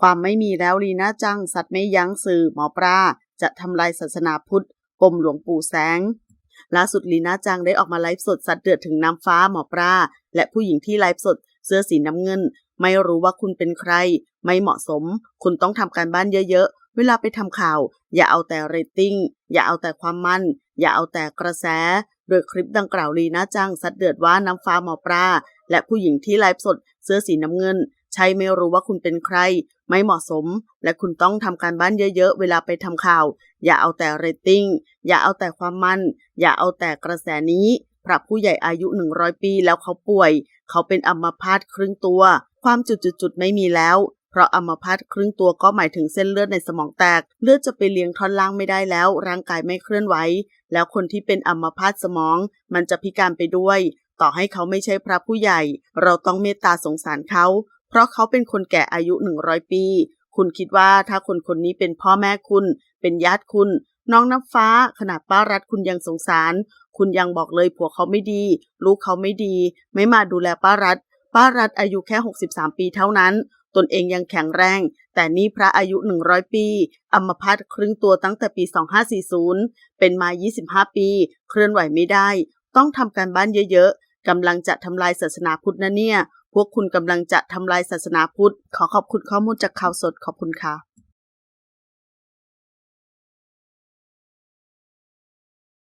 ความไม่มีแล้วลีน่าจัง สัตว์ไม่ยั้งสื่อหมอปลาจะทำลายศาสนาพุทธปมหลวงปู่แสงล่าสุดลีน่าจังได้ออกมาไลฟ์สดสัตว์เดือดถึงน้ำฟ้าหมอปลาและผู้หญิงที่ไลฟ์สดเสื้อสีน้ำเงิน ไม่รู้ว่าคุณเป็นใคร ไม่เหมาะสม คุณต้องทำการบ้านเยอะๆ เวลาไปทำข่าว อย่าเอาแต่เรตติ้ง อย่าเอาแต่ความมั่น อย่าเอาแต่กระแส โดยคลิปดังกล่าวลีน่าจัง สัตว์เดือดว่าน้ำฟ้าหมอปลาและผู้หญิงที่ไลฟ์สดเสื้อสีน้ำเงิน ใช่ไม่รู้ว่าคุณเป็นใคร ไม่เหมาะสม และคุณต้องทำการบ้านเยอะๆ เวลาไปทำข่าว อย่าเอาแต่เรตติ้ง อย่าเอาแต่ความมั่นอย่าเอาแต่กระแสนี้พระผู้ใหญ่อายุ 100 ปีแล้วเขาป่วย เขาเป็นอัมพาตครึ่งตัว ความจุดๆๆไม่มีแล้ว เพราะอัมพาตครึ่งตัวก็หมายถึงเส้นเลือดในสมองแตก เลือดจะไปเลี้ยงท่อนล่างไม่ได้แล้ว ร่างกายไม่เคลื่อนไหว แล้วคนที่เป็นอัมพาตสมอง มันจะพิการไปด้วย ต่อให้เขาไม่ใช่พระผู้ใหญ่ เราต้องเมตตาสงสารเขา เพราะเขาเป็นคนแก่อายุ 100 ปี คุณคิดว่าถ้าคนคนนี้เป็นพ่อแม่คุณ เป็นญาติคุณ น้องน้ำฟ้า ขนาดป้ารัฐคุณยังสงสาร คุณยังบอกเลยผัวเขาไม่ดี ลูกเขาไม่ดี ไม่มาดูแลป้ารัฐ ป้ารัฐอายุแค่ 63 ปีเท่านั้น ตนเองยังแข็งแรง แต่นี่พระอายุ 100 ปีอัมพาตครึ่งตัวตั้งแต่ปี 2540 เป็นมา 25 ปี เคลื่อนไหวไม่ได้ ต้องทำการบ้านเยอะๆกำลังจะทำลายศาสนาพุทธนะเนี่ย พวกคุณกำลังจะทำลายศาสนาพุทธ ขอขอบคุณข้อมูลจากข่าวสดขอบคุณค่ะ